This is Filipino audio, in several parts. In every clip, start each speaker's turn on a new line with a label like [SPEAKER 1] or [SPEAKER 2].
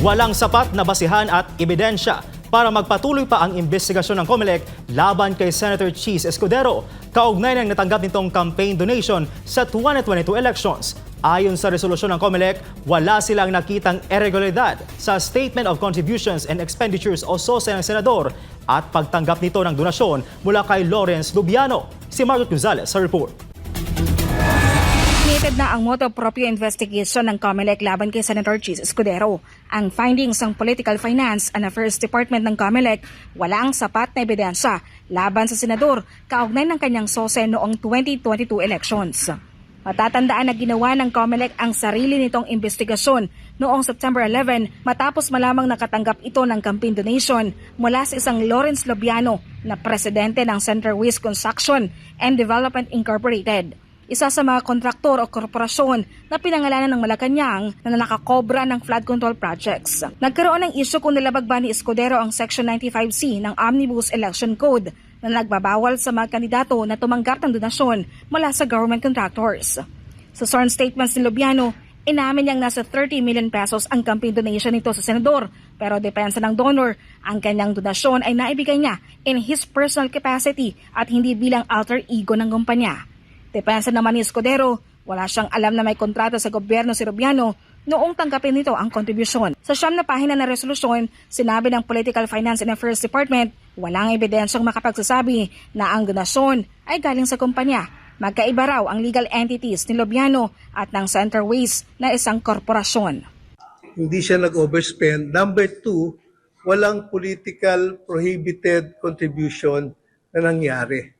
[SPEAKER 1] Walang sapat na basihan at ebidensya para magpatuloy pa ang investigasyon ng COMELEC laban kay Senator Cheese Escudero kaugnay ng natanggap nitong campaign donation sa 2022 elections. Ayon sa resolusyon ng COMELEC, wala silang nakitang irregularidad sa Statement of Contributions and Expenditures o SOSE ng Senador at pagtanggap nito ng donasyon mula kay Lawrence Lubiano. Si Margot Gonzalez sa report.
[SPEAKER 2] Initiated na ang moto proprio investigation ng COMELEC laban kay Senator Cheese Escudero. Ang findings ng Political Finance and Affairs Department ng COMELEC wala ang sapat na ebidensya laban sa senador kaugnay ng kanyang sose noong 2022 elections. Matatandaan na ginawa ng COMELEC ang sarili nitong investigasyon noong September 11 matapos malamang nakatanggap ito ng campaign donation mula sa isang Lawrence Lobiano na presidente ng Center Waste Construction and Development Incorporated isa sa mga kontraktor o korporasyon na pinangalanan ng Malacanang na nakakobra ng flood control projects. Nagkaroon ng isyu kung nilabag ba ni Escudero ang Section 95C ng Omnibus Election Code na nagbabawal sa mga kandidato na tumanggap ng donasyon mula sa government contractors. Sa sworn statements ni Lubiano, inamin niyang nasa 30 million pesos ang campaign donation nito sa senador pero depensa ng donor, ang kanyang donasyon ay naibigay niya in his personal capacity at hindi bilang alter ego ng kumpanya. Depensa naman ni Escudero, wala siyang alam na may kontrata sa gobyerno si Rubiano noong tanggapin nito ang kontribusyon. Sa siyam na pahina ng resolusyon, sinabi ng Political Finance and Affairs Department, walang ebidensyang makapagsasabi na ang donasyon ay galing sa kumpanya. Magkaiba raw ang legal entities ni Lobiano at ng Center Waste na isang korporasyon.
[SPEAKER 3] hindi siya nag-overspend. Number two, walang political prohibited contribution na nangyari.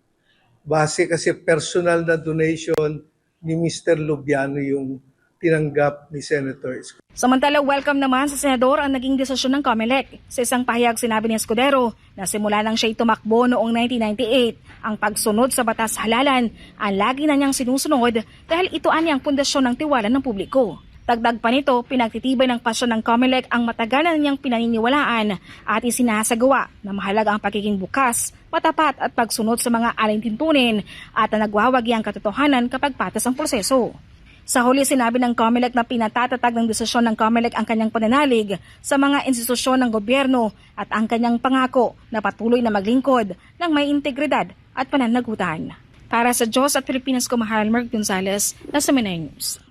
[SPEAKER 3] Base kasi personal na donation ni Mr. Lubiano yung tinanggap ni Senator Escudero.
[SPEAKER 2] Samantala, welcome naman sa senador ang naging desisyon ng COMELEC. Sa isang pahayag sinabi ni Escudero na simula nang siya'y tumakbo noong 1998, ang pagsunod sa batas halalan ang lagi na niyang sinusunod dahil ito anyang pundasyon ng tiwala ng publiko. Dagdag pa nito, pinagtitibay ng pasyon ng COMELEC ang matagal na niyang pinaniniwalaan at isinasagawa na mahalaga ang pagiging bukas, matapat at pagsunod sa mga alintintunin at na nagwawagi ang katotohanan kapag patas ang proseso. Sa huli sinabi ng COMELEC na pinatatatag ng desisyon ng COMELEC ang kanyang pananalig sa mga institusyon ng gobyerno at ang kanyang pangako na patuloy na maglingkod ng may integridad at pananagutan. Para sa Diyos at Pilipinas ko, Mahal Mark Gonzalez, na News.